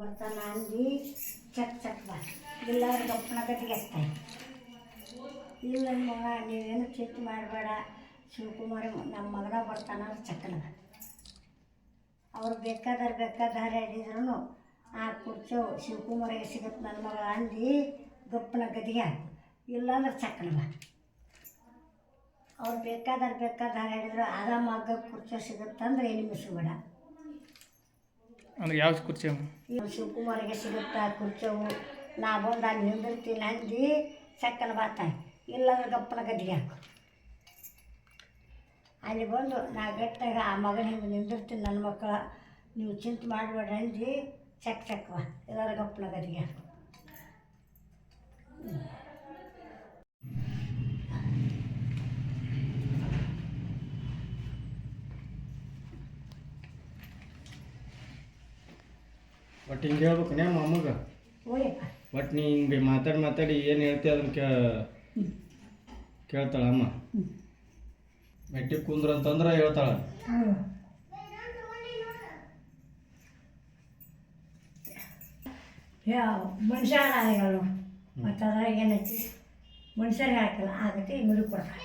ಬರ್ತಾನ ಅಂದು, check check ಬಾ. ಇಲ್ಲ ಗಪ್ಪನ ಗತಿಗೆ ಹಚ್ತಾನೆ ಇಲ್ಲ ಮಗ, ನೀವೇನು ಚಿಂತೆ ಮಾಡಬೇಡ. ಶಿವಕುಮಾರಿ ನಮ್ಮ ಮಗನ ಬರ್ತಾನ ಚಕ್ಕನ ಅವ್ರು ಬೇಕಾದ್ರೆ ಬೇಕಾದಾರೆ ಹೇಳಿದ್ರು ಆ, ಕುರ್ಚೋ ಶಿವಕುಮಾರಿಗೆ ಸಿಗುತ್ತೆ ನನ್ನ ಮಗ? ಅಂದು, ಗಪ್ಪನ ಗದಿಗೆ ಹಾಕು. ಇಲ್ಲಾಂದ್ರೆ ಚಕ್ಕನ ಬಾ. ಅವ್ರು ಬೇಕಾದ್ರೆ ಬೇಕಾದಾರೆ ಹೇಳಿದ್ರು, ಆರಾಮಾಗ ಕುರ್ಚೋ, ಸಿಗುತ್ತಂದ್ರೆ ಏನು ಮಿಸ್ಬೇಡ ಅಂದ್ರೆ ಯಾವ ಕುರ್ಚಿ ಶಿವಕುಮಾರಿಗೆ ಸಿಗುತ್ತಾ ಕುರ್ಚವು ನಾ ಬಂದು ಅಲ್ಲಿ ನಿಂದಿರ್ತೀನಿ ಅಂದು ಸಕ್ಕನ ಬಾತ. ಇಲ್ಲಂದ್ರೆ ಗಪ್ಪನ ಗದ್ದಿಗೆ ಹಾಕು. ಅಲ್ಲಿ ಬಂದು ನಾ ಗಟ್ಟಾಗ ಆ ಮಗನ ಹಿಂಗೆ ನಿಂದಿರ್ತೀನಿ ನನ್ನ ಮಕ್ಕಳ. ನೀವು ಚಿಂತೆ ಮಾಡಬೇಡ ಅಂದು ಚಕ್ ಚಕ್ವ ಇಲ್ಲಾರ ಗಪ್ಪನ ಗದ್ದಿಗೆ ಹಾಕು. ಒಟ್ಟು ಹಿಂಗೆ ಹೇಳ್ಬೇಕು ನೇ ಅಮ್ಮಗ ಓಯಪ್ಪ. ಒಟ್ಟು ನೀ ಹಿಂಗೆ ಮಾತಾಡಿ ಮಾತಾಡಿ ಏನು ಹೇಳ್ತೀಯ ಅದನ್ನ ಕೇ ಕೇಳ್ತಾಳ ಅಮ್ಮ ಮೆಟ್ಟಿ ಕುಂದ್ರ ಅಂತಂದ್ರೆ ಹೇಳ್ತಾಳ. ಮನುಷ್ಯ ಹೇಳು ಮತ್ತು ಅದ್ರಾಗ ಏನೈತಿ? ಮನುಷ್ಯರಿಗೆ ಹಾಕಿಲ್ಲ ಆಗತ್ತೆ ಮುಡಿ ಕೊಡ್ತಾರೆ